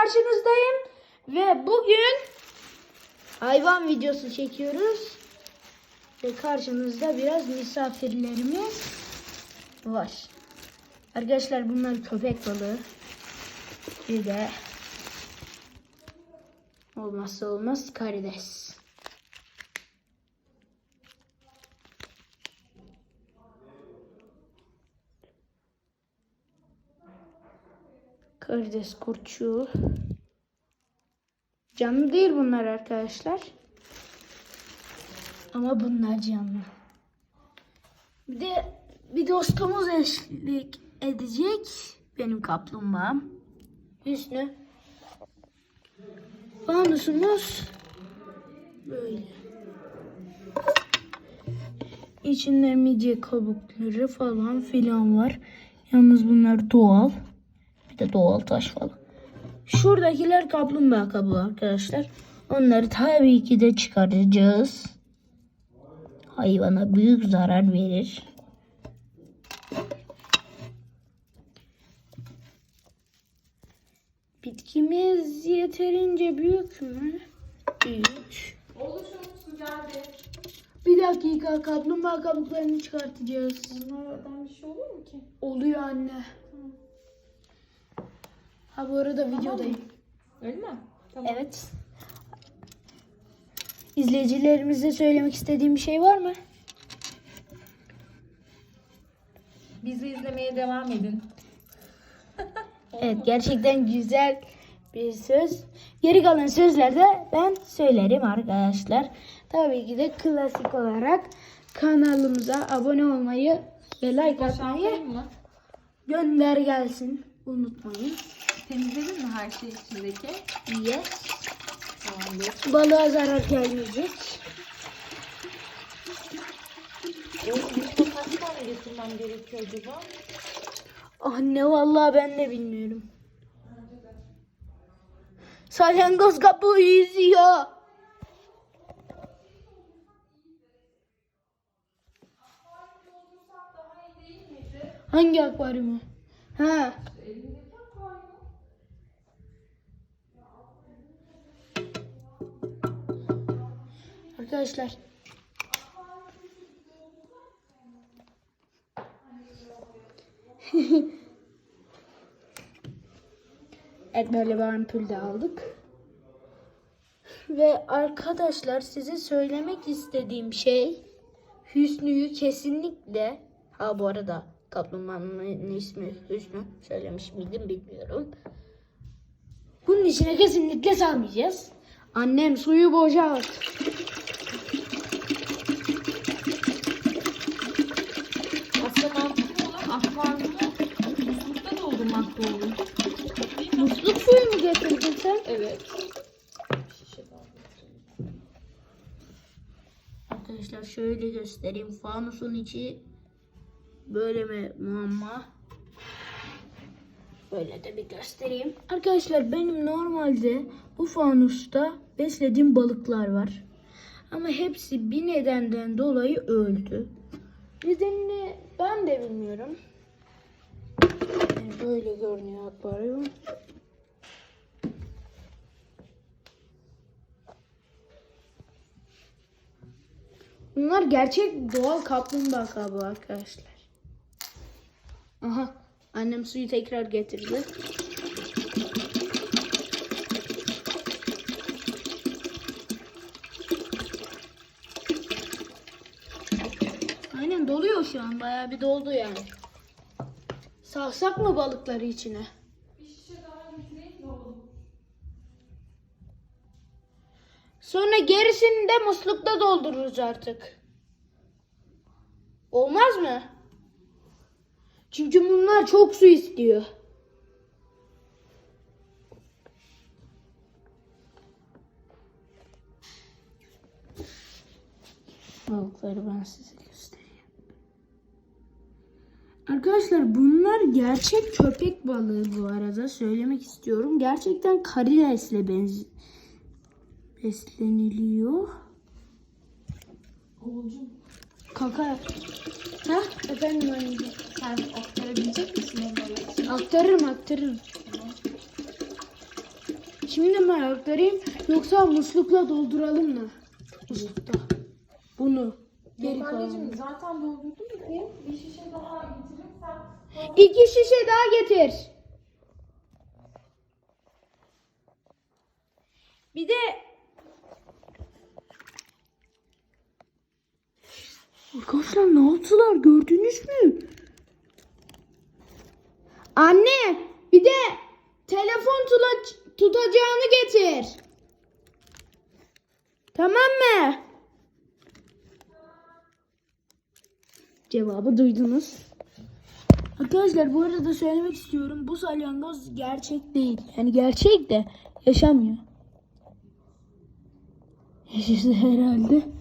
karşınızdayım ve bugün hayvan videosu çekiyoruz. Ve karşımızda biraz misafirlerimiz var. Arkadaşlar bunlar köpek balığı. Bir de olmazsa olmaz karides. Karides kurtçuğu. Canlı değil bunlar arkadaşlar. Ama bunlar canlı. Bir de bir dostumuz eşlik edecek. Benim kaplumbağam. Hüsnü. Fanusumuz böyle. İçinde midye kabukları falan filan var. Yalnız bunlar doğal. De doğal taş falan. Şuradakiler kaplumbağa kabuğu arkadaşlar. Onları tabii ki de çıkaracağız. Hayvana büyük zarar verir. Bitkimiz yeterince büyük mü? Büyük. Oluşum geldi. Bir dakika kaplumbağa kabuklarını çıkartacağız. Bunlardan bir şey olur mu ki? Oluyor anne. Ha bu arada videodayım. Öyle mi? Tamam. Evet. İzleyicilerimize söylemek istediğim bir şey var mı? Bizi izlemeye devam edin. Evet gerçekten güzel bir söz. Geri kalan sözlerde ben söylerim arkadaşlar. Tabii ki de klasik olarak kanalımıza abone olmayı ve like atmayı gönder gelsin. Unutmayın. Temizledin mi her şey içindeki? Yes. Tamamdır. Balığa zarar gelmeyecek. Burada kaç tane getirmem gerekiyor acaba? Anne vallahi ben de bilmiyorum. Salyangoz kabuğu yüzüyor. Hangi akvaryumu? Ha. Arkadaşlar. Evet böyle bir ampul de aldık. Ve arkadaşlar size söylemek istediğim şey Hüsnü'yü kesinlikle ha bu arada kaplumbağanın ismi Hüsnü söylemiş miydim bilmiyorum. Bunun içine kesinlikle salmayacağız. Annem suyu boşalt. Aslında mantıklı olur. Akvaryumu muslukta doldurmak da olur. Değil mi? Musluk suyu mu getirdin sen? Evet. Arkadaşlar şöyle göstereyim. Fanusun içi böyle mi muamma? Böyle de bir göstereyim. Arkadaşlar benim normalde bu fanusta beslediğim balıklar var. Ama hepsi bir nedenden dolayı öldü. Nedenini ben de bilmiyorum. Yani böyle görünüyor akvaryum. Bunlar gerçek doğal kaplumbağa kabuğu arkadaşlar. Aha annem suyu tekrar getirdi. Aynen doluyor şu an bayağı bir doldu yani. Salsak mı balıkları içine? Sonra gerisini de muslukta doldururuz artık. Olmaz mı? Çünkü bunlar çok su istiyor. Balıkları ben size göstereyim. Arkadaşlar bunlar gerçek köpek balığı bu arada söylemek istiyorum. Gerçekten karidesle benziyor besleniliyor. Oğulcum Kaka. Ha? Efendim anneciğim. sen aktarabilecek misin onları? Aktarırım aktarırım. içimi de mi aktarayım yoksa muslukla dolduralım mı? Muslukta. Bunu. Geri Yok anneciğim zaten doldurdum ki bir şişe daha getirirsen. İki şişe daha getir. Bir de Arkadaşlar ne yaptılar gördünüz mü? Anne bir de telefon tula- tutacağını getir. Tamam mı? Cevabı duydunuz. Arkadaşlar bu arada söylemek istiyorum. Bu salyangoz gerçek değil. Yani gerçek de yaşamıyor. Yaşası herhalde.